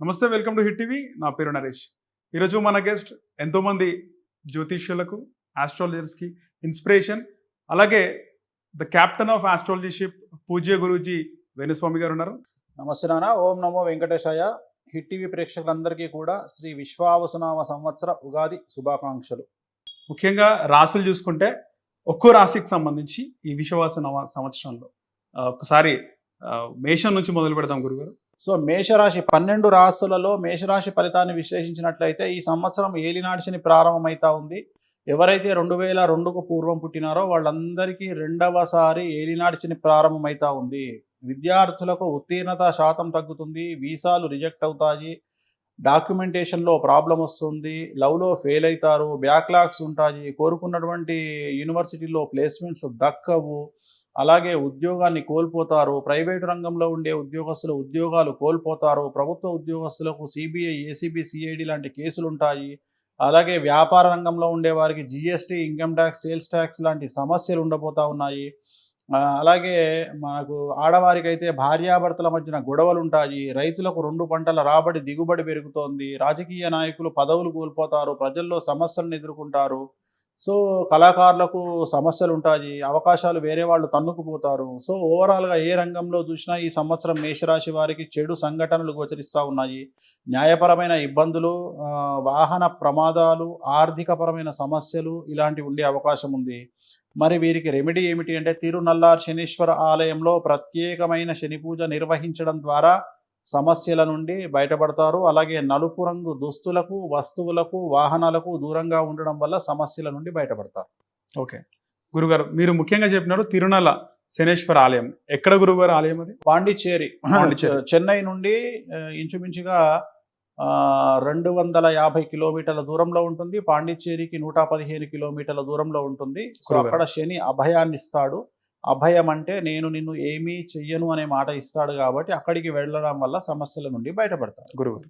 నమస్తే welcome to hit TV. నా పేరు నరేష్. ఈరోజు మన గెస్ట్ ఎంతోమంది జ్యోతిష్యులకు ఆస్ట్రాలజర్స్కి ఇన్స్పిరేషన్ అలాగే ద క్యాప్టెన్ ఆఫ్ ఆస్ట్రాలజీషిప్ పూజ్య గురూజీ వేణుస్వామి గారు ఉన్నారు. నమస్తే నాన్న. ఓం నమో వెంకటేశాయ. హిట్ టీవీ ప్రేక్షకులందరికీ కూడా శ్రీ విశ్వావసునామ సంవత్సర ఉగాది శుభాకాంక్షలు. ముఖ్యంగా రాసులు చూసుకుంటే ఒక్కో రాశికి సంబంధించి ఈ విశ్వాస సంవత్సరంలో ఒకసారి మేషం నుంచి మొదలు పెడదాం గురుగారు. సో మేషరాశి పన్నెండు రాశులలో మేషరాశి ఫలితాన్ని విశ్లేషించినట్లయితే ఈ సంవత్సరం ఏలినాటి ప్రారంభమవుతా ఉంది. ఎవరైతే రెండు వేల రెండుకు పూర్వం పుట్టినారో వాళ్ళందరికీ రెండవసారి ఏలినాటి ప్రారంభమవుతా ఉంది. విద్యార్థులకు ఉత్తీర్ణత శాతం తగ్గుతుంది. వీసాలు రిజెక్ట్ అవుతాయి. డాక్యుమెంటేషన్లో ప్రాబ్లం వస్తుంది. లవ్లో ఫెయిల్ అవుతారు బ్యాక్లాగ్స్ ఉంటాయి. కోరుకున్నటువంటి యూనివర్సిటీలో ప్లేస్మెంట్స్ దక్కవు. అలాగే ఉద్యోగాన్ని కోల్పోతారు ప్రైవేటు రంగంలో ఉండే ఉద్యోగస్తులు ఉద్యోగాలు కోల్పోతారు ప్రభుత్వ ఉద్యోగస్తులకు సిబిఐ ఏసీబీ సిఐడి లాంటి కేసులు ఉంటాయి అలాగే వ్యాపార రంగంలో ఉండే వారికి GST income tax sales tax లాంటి సమస్యలు ఉండబోతా ఉన్నాయి. అలాగే మనకు ఆడవారికి అయితే భార్యాభర్తల మధ్యన గొడవలు ఉంటాయి రైతులకు రెండు పంటల రాబడి దిగుబడి పెరుగుతోంది. రాజకీయ నాయకులు పదవులు కోల్పోతారు. ప్రజల్లో సమస్యలను ఎదుర్కొంటారు. సో కళాకారులకు సమస్యలు ఉంటాయి అవకాశాలు వేరే వాళ్ళు తన్నుకుపోతారు. సో ఓవరాల్గా ఏ రంగంలో చూసినా ఈ సంవత్సరం మేషరాశి వారికి చెడు సంఘటనలు గోచరిస్తూ ఉన్నాయి. న్యాయపరమైన ఇబ్బందులు వాహన ప్రమాదాలు ఆర్థికపరమైన సమస్యలు ఇలాంటివి ఉండే అవకాశం ఉంది. మరి వీరికి రెమెడీ ఏమిటి అంటే తిరునల్లార్ శనీశ్వర ఆలయంలో ప్రత్యేకమైన శని పూజ నిర్వహించడం ద్వారా సమస్యల నుండి బయటపడతారు. అలాగే నలుపు రంగు దుస్తులకు వస్తువులకు వాహనాలకు దూరంగా ఉండడం వల్ల సమస్యల నుండి బయటపడతారు. ఓకే. గురుగారు మీరు ముఖ్యంగా చెప్పినారు తిరునల శనేశ్వర ఆలయం. ఎక్కడ గురుగారు ఆలయం అది? పాండిచ్చేరి. చెన్నై నుండి ఇంచుమించుగా ఆ, రెండు వందల యాభై కిలోమీటర్ల దూరంలో ఉంటుంది. పాండిచ్చేరికి నూట పదిహేను కిలోమీటర్ల దూరంలో ఉంటుంది. సో. అక్కడ శని అభయాన్ని ఇస్తాడు అభయం అంటే నేను నిన్ను ఏమీ చెయ్యను అనే మాట ఇస్తాడు కాబట్టి అక్కడికి వెళ్ళడం వల్ల సమస్యల నుండి బయటపడతాను గురువు.